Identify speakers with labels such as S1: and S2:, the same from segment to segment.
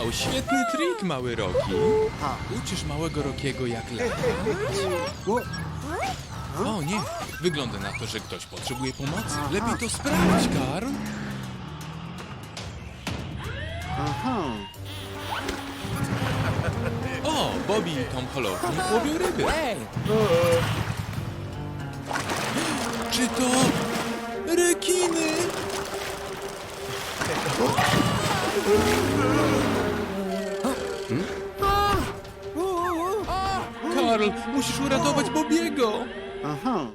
S1: Wow, świetny trik, mały Roki. Uczysz małego Rokiego jak latać? O nie, wygląda na to, że ktoś potrzebuje pomocy. Lepiej to sprawdź, Karl. O, Bobby i Tom Holownik łowią ryby. Czy to rekiny? Karl, musisz uratować Bobiego.
S2: Balaba,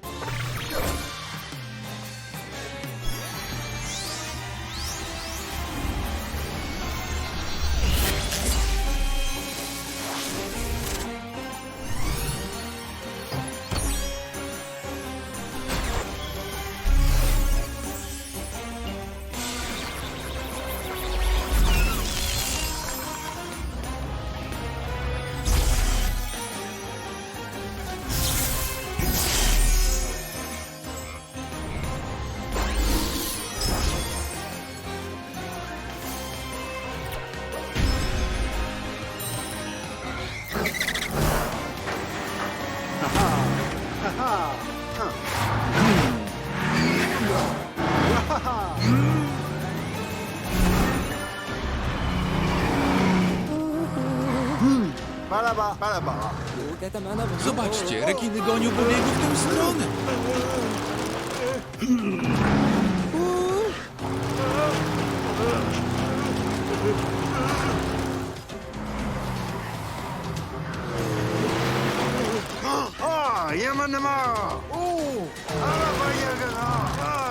S3: w-
S1: Zobaczcie, rekiny gonią Bobiego w tę stronę.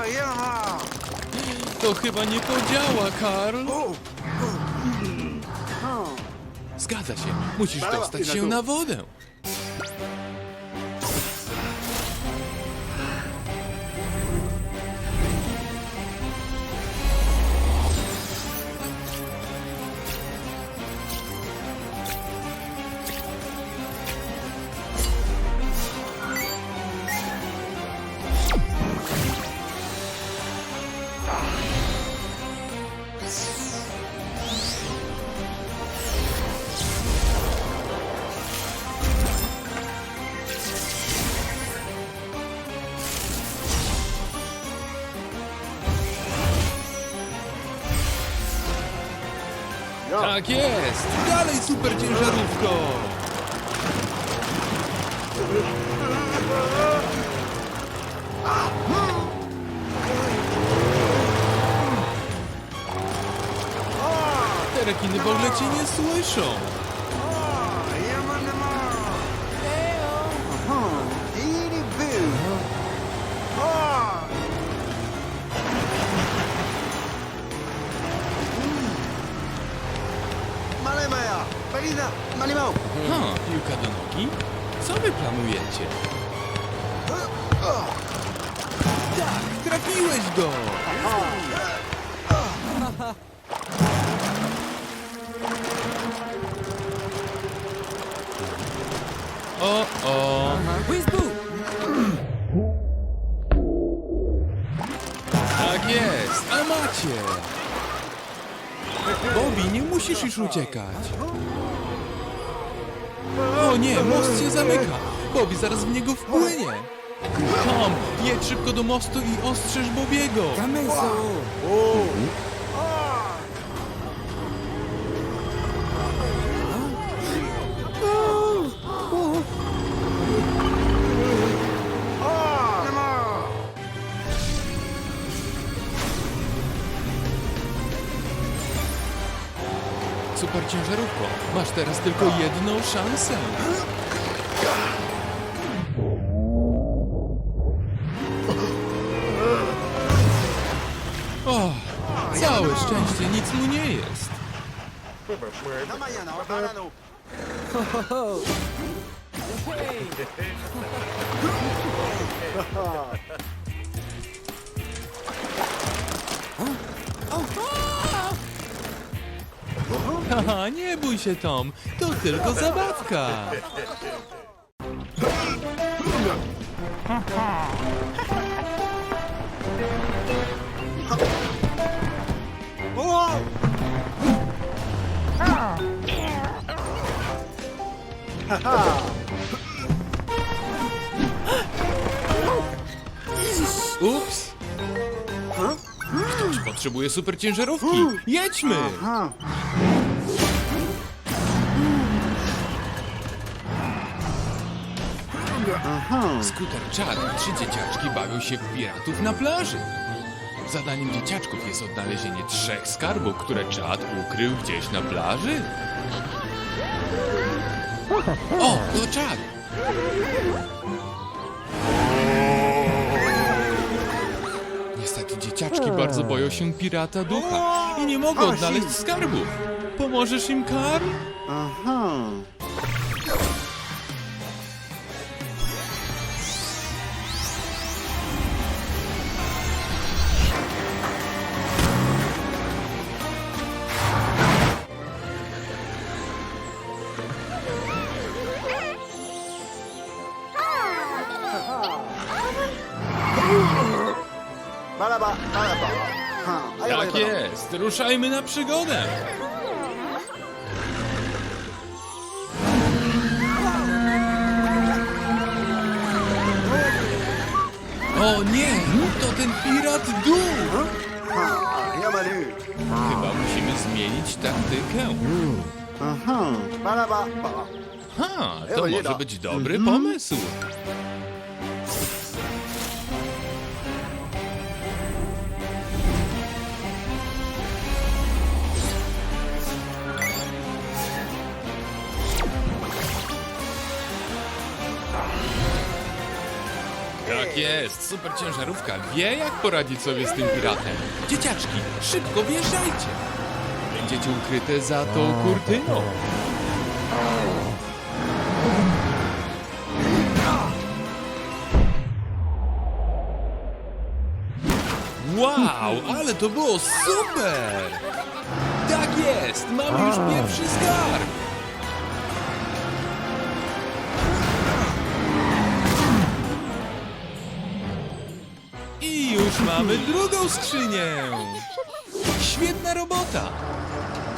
S2: Yama.
S1: To chyba nie podziała, Karl. Zgadza się, musisz dostać się na wodę. Tak jest! Dalej, super ciężarówko! Te rekiny w ogóle cię nie słyszą.
S2: Malemaya, Marina, Malimau.
S1: Ha, piłka do nogi? Co wy planujecie? Tak, trafiłeś go! Musisz już uciekać. O nie, most się zamyka. Bobby zaraz w niego wpłynie. Tom, jedź szybko do mostu i ostrzeż Bobiego.
S3: Kameso!
S1: Super ciężarówko, masz teraz tylko jedną szansę. O, całe szczęście, nic mu nie jest.
S2: Banano.
S3: Hej!
S1: Haha, nie bój się, Tom, to tylko zabawka. Ups! Ktoś potrzebuje super ciężarówki. Jedźmy!
S2: Ha.
S1: Skuter Chad i trzy dzieciaczki bawią się w piratów na plaży. Zadaniem dzieciaczków jest odnalezienie trzech skarbów, które Chad ukrył gdzieś na plaży. O, to Chad! Niestety dzieciaczki bardzo boją się pirata ducha i nie mogą odnaleźć skarbów. Pomożesz im, Karl?
S2: Aha.
S1: Tak jest, ruszajmy na przygodę. O nie, to ten pirat
S2: będę.
S1: Chyba musimy zmienić taktykę.
S2: Balaba.
S1: Ha, to może być dobry pomysł. Tak jest, super ciężarówka wie jak poradzić sobie z tym piratem. Dzieciaczki, szybko wjeżdżajcie. Będziecie ukryte za tą kurtyną. Wow, ale to było super! Tak jest, mamy już pierwszy skarb! Już mamy drugą skrzynię! Świetna robota!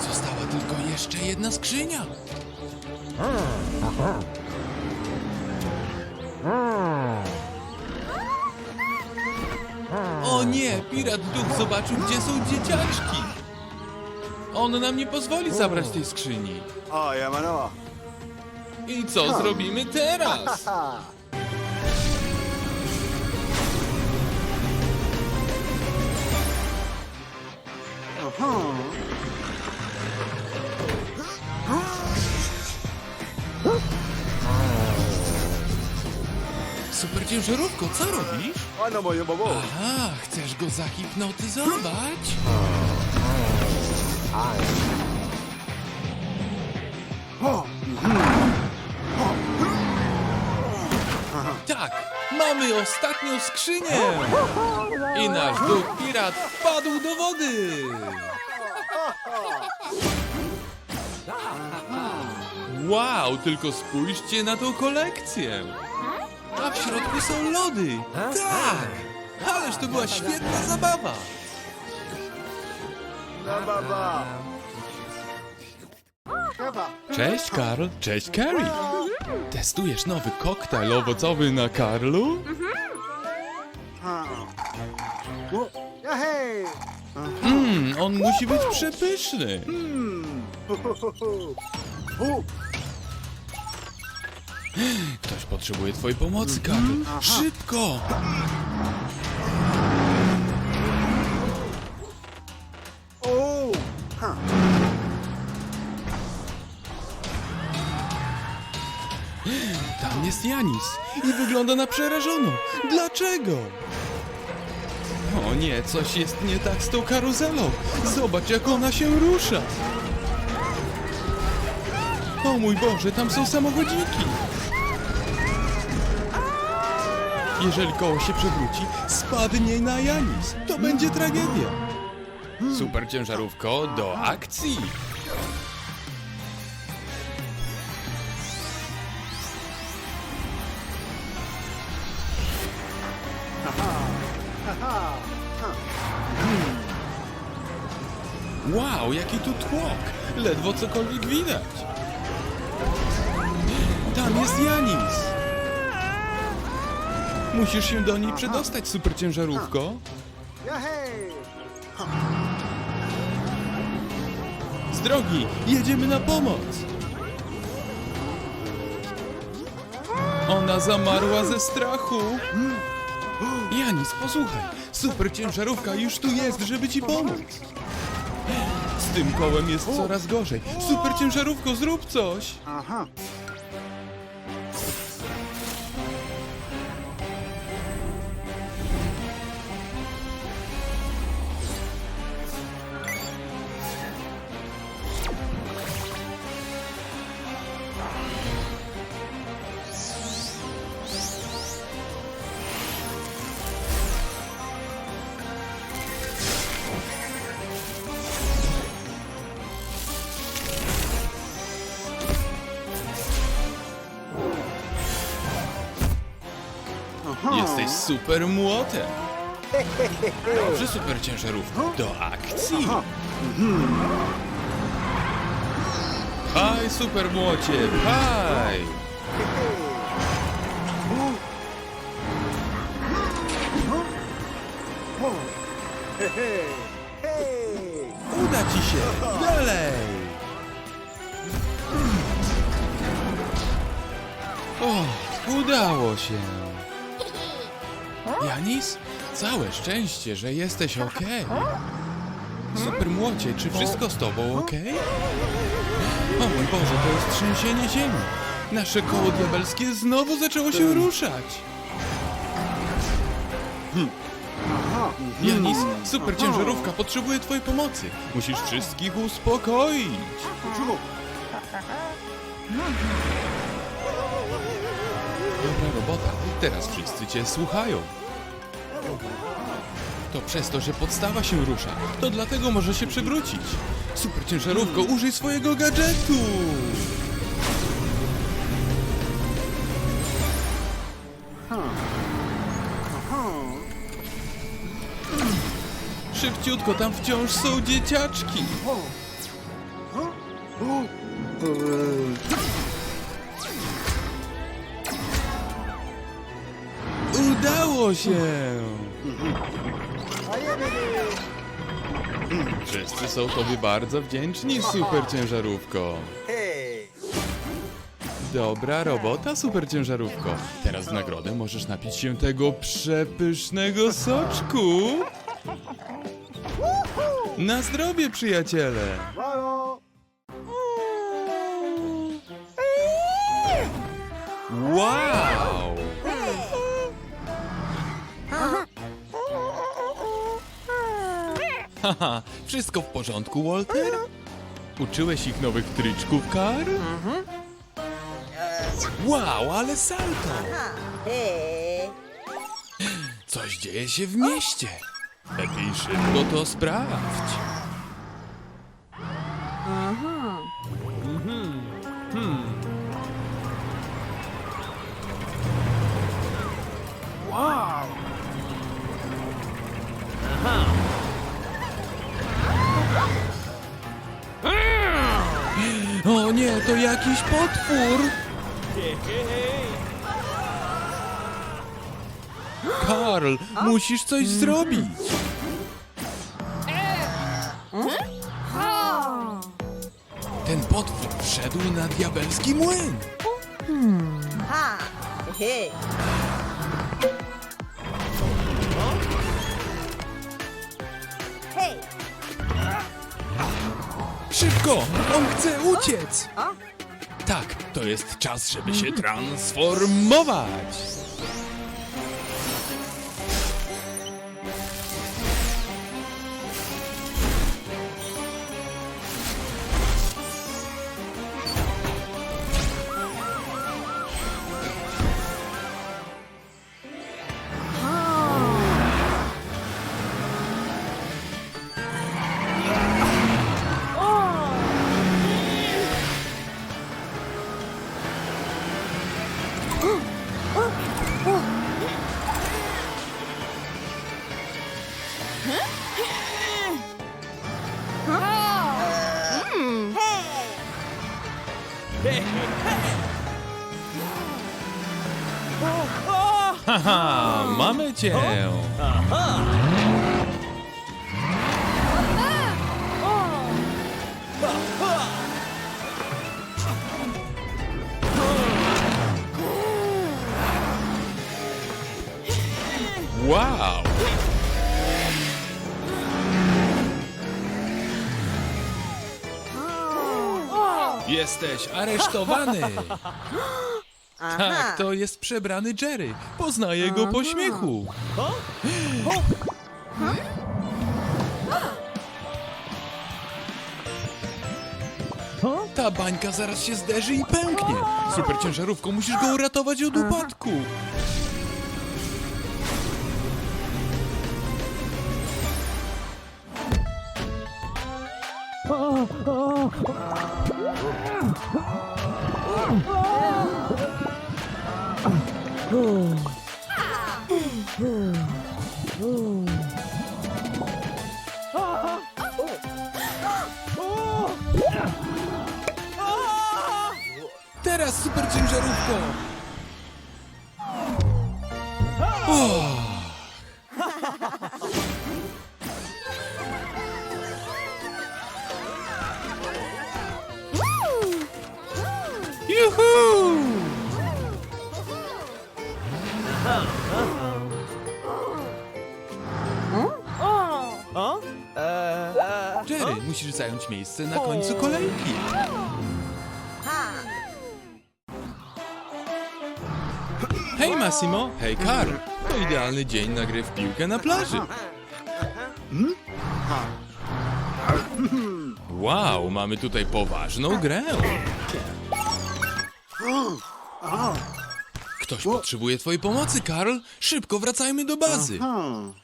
S1: Została tylko jeszcze jedna skrzynia. O nie, pirat duch zobaczył, gdzie są dzieciaczki. On nam nie pozwoli zabrać tej skrzyni. I co zrobimy teraz? Super ciężarówko, co robisz?
S2: A no moje.
S1: Aha, chcesz go zahipnotyzować? Tak, mamy ostatnią skrzynię! I nasz duch pirat wpadł do wody! Wow, tylko spójrzcie na tą kolekcję! A w środku są lody! Tak! Ależ to była świetna zabawa!
S2: Chyba.
S1: Cześć Karl, cześć Carrie! Testujesz nowy koktajl owocowy na Karlu? Mmm, on musi być przepyszny!
S2: O,
S1: Ktoś potrzebuje twojej pomocy, Karl! Szybko!
S2: o. Ha.
S1: Tam jest Janis i wygląda na przerażoną. Dlaczego? Nie, coś jest nie tak z tą karuzelą. Zobacz, jak ona się rusza. O mój Boże, tam są samochodziki. Jeżeli koło się przewróci, spadnie na Janis. To będzie tragedia. Super ciężarówko, do akcji! Wow, jaki tu tłok! Ledwo cokolwiek widać. Tam jest Janis! Musisz się do niej przedostać, super ciężarówko.
S2: Yahey!
S1: Z drogi, jedziemy na pomoc! Ona zamarła ze strachu. Janis, posłuchaj, super ciężarówka już tu jest, żeby ci pomóc. Z tym kołem jest coraz gorzej. Super ciężarówko, zrób coś!
S2: Aha.
S1: Jesteś super młotem. Dobrze, super ciężarówko. Do akcji. Haj, super młocie,
S2: hej!
S1: Uda ci się! Dalej! O, udało się! Janis, całe szczęście, że jesteś ok. Super młocie, czy wszystko z tobą ok? O mój Boże, to jest trzęsienie ziemi. Nasze koło diabelskie znowu zaczęło się ruszać.
S2: Aha.
S1: Janis, super ciężarówka potrzebuje twojej pomocy. Musisz wszystkich uspokoić. Dobra robota, teraz wszyscy cię słuchają. To przez to, że podstawa się rusza. To dlatego może się przewrócić. Super ciężarówko, użyj swojego gadżetu! Szybciutko, tam wciąż są dzieciaczki. Udało się! Wszyscy są tobie bardzo wdzięczni, super ciężarówko. Dobra robota, super ciężarówko. Teraz w nagrodę możesz napić się tego przepysznego soczku. Na zdrowie, przyjaciele! Wow! Haha, wszystko w porządku, Walter? Uczyłeś ich nowych tryczków, Karl? Wow, ale salto!
S4: Hey.
S1: Coś dzieje się w mieście. Lepiej szybko to sprawdź. O nie, to jakiś potwór! Karl, musisz coś zrobić! Ten potwór wszedł na diabelski młyn!
S4: Ha. Hey.
S1: Szybko! On chce uciec! Tak, to jest czas, żeby się transformować! Haha, mamy cię! Wow! Jesteś aresztowany!
S4: Aha.
S1: Tak, to jest przebrany Jerry. Poznaję go po śmiechu. Ta bańka zaraz się zderzy i pęknie. Super ciężarówką, musisz go uratować od upadku. Teraz super ciężarówko. O! Juhu!
S3: O? Eee,
S1: Jerry, musisz zająć miejsce na końcu kolejki. Massimo, hej Karl. To idealny dzień na grę w piłkę na plaży. Wow, mamy tutaj poważną grę. Ktoś potrzebuje twojej pomocy, Karl. Szybko wracajmy do bazy.
S2: Hmm.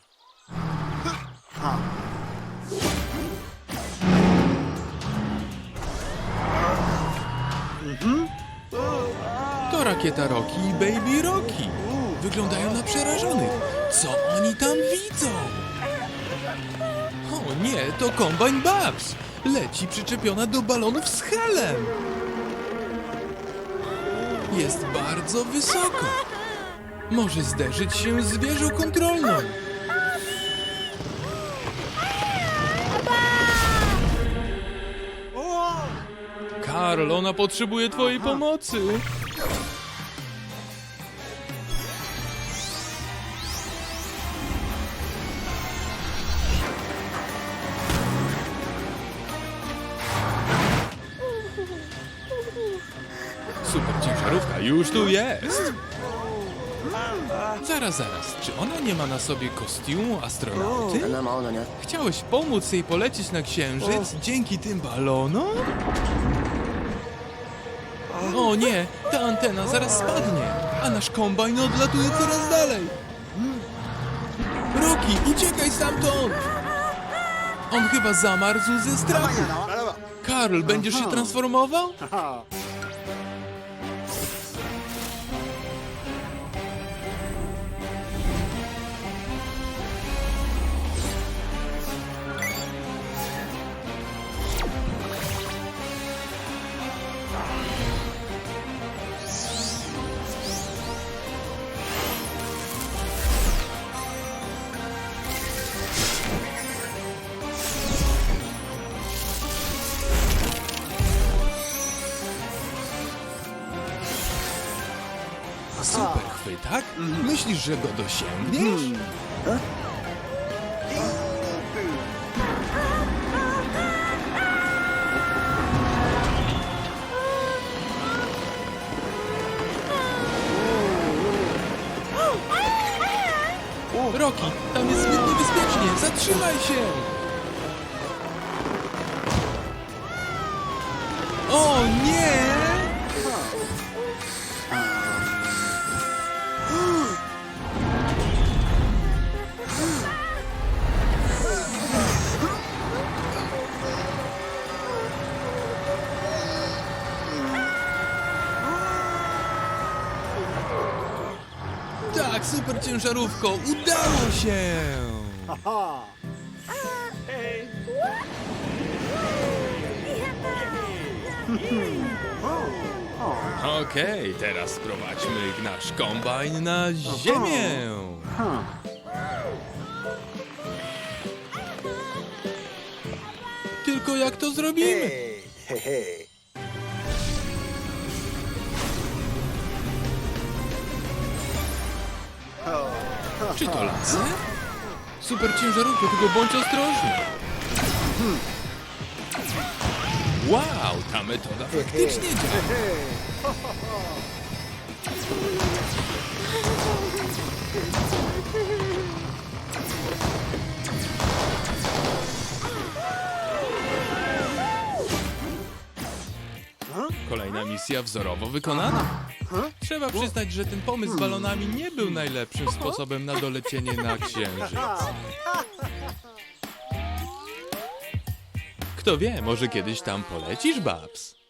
S1: Rakieta Rocky i Baby Rocky. Wyglądają na przerażonych. Co oni tam widzą? O nie, to Combine Babs. Leci przyczepiona do balonów z helem. Jest bardzo wysoko. Może zderzyć się z wieżą kontrolną. Karol, ona potrzebuje twojej pomocy. Tu jest. Zaraz, zaraz, czy ona nie ma na sobie kostiumu astronauty? Chciałeś pomóc jej polecieć na księżyc dzięki tym balonom? O nie, ta antena zaraz spadnie, a nasz kombajn odlatuje coraz dalej. Rocky, uciekaj stamtąd! On chyba zamarzł ze strachu. Karl, będziesz się transformował? Super chwytak? Myślisz, że go dosięgniesz? Roki, tam jest zbyt niebezpiecznie! Zatrzymaj się! Super ciężarówko, udało się! Okej, teraz sprowadźmy nasz kombajn na ziemię. Tylko jak to zrobimy?
S2: Hey, hey, hey.
S1: Czy to laser? Super ciężarówka, tylko bądź ostrożny. Wow, ta metoda faktycznie działa. Kolejna misja wzorowo wykonana. Trzeba przyznać, że ten pomysł z balonami nie był najlepszym sposobem na dolecienie na księżyc. Kto wie, może kiedyś tam polecisz, Babs?